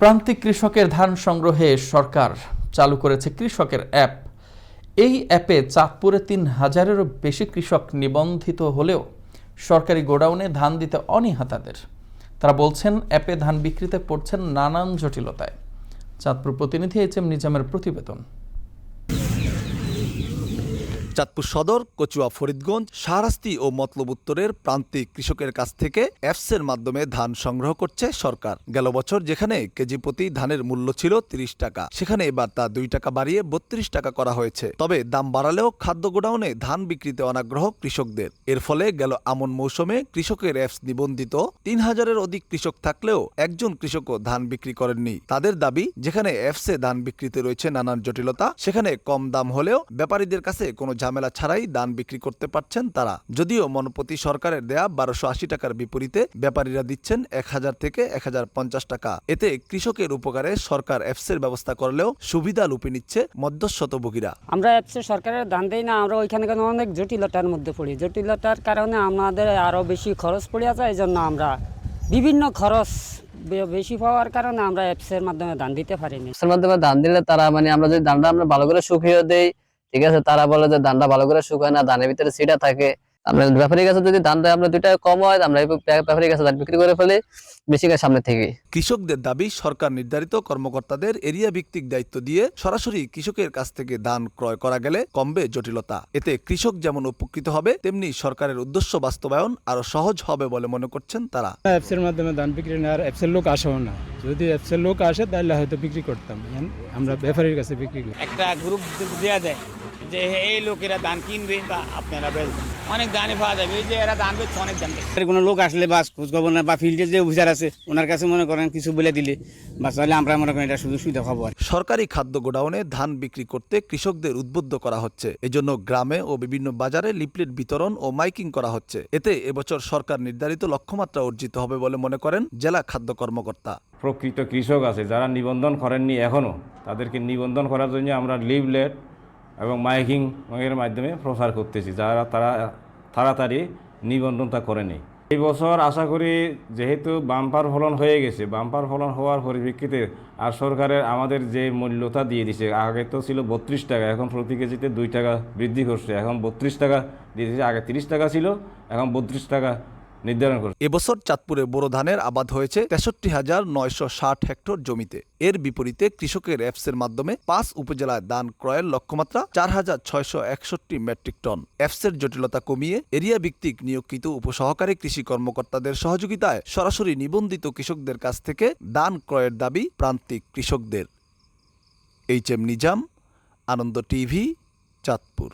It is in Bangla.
প্রান্তিক কৃষকের ধান সংগ্রহে সরকার চালু করেছে কৃষকের অ্যাপ। এই অ্যাপে চাঁদপুরে তিন হাজারেরও বেশি কৃষক নিবন্ধিত হলেও সরকারি গোডাউনে ধান দিতে অনীহা তাদের। তারা বলছেন, অ্যাপে ধান বিক্রিতে পড়ছেন নানান জটিলতায়। চাঁদপুর প্রতিনিধি এইচ এম নিজামের প্রতিবেদন। চাঁদপুর সদর, কচুয়া, ফরিদগঞ্জ, শাহরাস্তি ও মতলব উত্তরের প্রান্তিক কৃষকের কাছ থেকে অ্যাপসের মাধ্যমে ধান সংগ্রহ করছে সরকার। গেল বছর যেখানে কেজি প্রতি ধানের মূল্য ছিল তিরিশ টাকা, সেখানে এবার তা দুই টাকা বাড়িয়ে বত্রিশ টাকা করা হয়েছে। তবে দাম বাড়ালেও খাদ্য গোডাউনে ধান বিক্রিতে অনাগ্রহ কৃষকদের। এর ফলে গেল আমন মৌসুমে কৃষকের অ্যাপস নিবন্ধিত। তিন হাজারের অধিক কৃষক থাকলেও একজন কৃষকও ধান বিক্রি করেননি। তাদের দাবি, যেখানে অ্যাপসে ধান বিক্রিতে রয়েছে নানান জটিলতা, সেখানে কম দাম হলেও ব্যাপারীদের কাছে কোনো ঝামেলা ছাড়াই ধান বিক্রি করতে পারছেন তারা। যদিও মনপতি সরকারের দেয়া বারোশো আশি টাকার বিপরীতে ব্যাপারীরা দিচ্ছেন এক হাজার থেকে এক হাজার পঞ্চাশ টাকা। এতে কৃষকের উপকারে সরকার অ্যাপসের ব্যবস্থা করলেও সুবিধা লুপে নিচ্ছে মধ্যস্বতভোগীরা আমরা অ্যাপসের সরকারের দান দিই না আমরা ওইখানে কেন অনেক জটিলতার মধ্যে পড়ি। জটিলতার কারণে আমাদের আরও বেশি খরচ পড়ে আছে এই জন্য আমরা বিভিন্ন খরচ বেশি পাওয়ার কারণে আমরা অ্যাপসের মাধ্যমে দান দিতে পারিনি। এর মাধ্যমে ধান দিলে তারা মানে আমরা যদি ধানটা আমরা ভালো করে শুকিয়ে দেই ঠিক আছে? তারা বলে যে ধানটা ভালো করে শুকায় না ধানের ভিতরে সিটা থাকে। আমরা ব্যাপারীর কাছে যদি ধানটা আমরা দুই টাকা কম হয় আমরা ধান বিক্রি করে ফেলি বেশি সামনে থেকে। কৃষকদের দাবি সরকার নির্ধারিত কর্মকর্তাদের এরিয়া ভিত্তিক দায়িত্ব দিয়ে সরাসরি কৃষকের কাছ থেকে ধান ক্রয় করা গেলে কমবে জটিলতা। এতে কৃষক যেমন উপকৃত হবে তেমনি সরকারের উদ্দেশ্য বাস্তবায়ন আরও সহজ হবে বলে মনে করছেন তারা। অ্যাপসের মাধ্যমে ধান বিক্রি না আর অ্যাপসের লোক আসেও না। যদি অ্যাপসের লোক আসে তাহলে হয়তো বিক্রি করতাম। আমরা ব্যাপারীর কাছে বিক্রি করি। একটা গ্রুপ দেওয়া যায় যে এই লোকেরা ধান কিনবে বা আপনারা বেচবেন অনেক ধানই পাওয়া যাবে। এই যে এরা ধান বেচছে অনেক ধান। কোনো লোক আসলে বাস খোঁজখবর না বা ফিল্ডের যে অফিসার আছে ওনার কাছে মনে করেন কিছু বলে দিলে বা তাহলে আমরা মনে করেন এটা শুধু সুবিধা খাব আর সরকারি খাদ্য গোডাউনে ধান বিক্রি করতে কৃষকদের উদ্বুদ্ধ করা হচ্ছে। এজন্য গ্রামে ও বিভিন্ন বাজারে লিফলেট বিতরণ ও মাইকিং করা হচ্ছে। এতে এবছর সরকার নির্ধারিত লক্ষ্যমাত্রা অর্জিত হবে বলে মনে করেন জেলা খাদ্য কর্মকর্তা। প্রকৃত কৃষক আছে যারা নিবন্ধন করেননি এখনও তাদেরকে নিবন্ধন করার জন্য আমরা লিভলেট এবং মাইকিং এর মাধ্যমে প্রচার করতেছি। যারা তারা তাড়াতাড়ি নিবন্ধনটা করে নেই। এই বছর আশা করি যেহেতু বাম্পার ফলন হয়ে গেছে, বাম্পার ফলন হওয়ার পরিপ্রেক্ষিতে আর সরকারের আমাদের যে মূল্যতা দিয়ে দিছে, আগে তো ছিল বত্রিশ টাকা, এখন প্রতি কেজিতে দুই টাকা বৃদ্ধি করছে। এখন বত্রিশ টাকা দিয়ে দিয়েছে আগে তিরিশ টাকা ছিল, এখন বত্রিশ টাকা নির্ধারণ করছে। এবছর চাঁদপুরে বোরো ধানের আবাদ হয়েছে তেষট্টি হাজার নয়শো ষাট হেক্টর জমিতে। এর বিপরীতে কৃষকের অ্যাপসের মাধ্যমে পাঁচ উপজেলায় ধান ক্রয়ের লক্ষ্যমাত্রা চার হাজার ছয়শো একষট্টি মেট্রিক টন। অ্যাপসের জটিলতা কমিয়ে এরিয়া ভিত্তিক নিয়োগকৃত উপসহকারী কৃষি কর্মকর্তাদের সহযোগিতায় সরাসরি নিবন্ধিত কৃষকদের কাছ থেকে ধান ক্রয়ের দাবি প্রান্তিক কৃষকদের। H M Nizam, Ananda TV, Chandpur.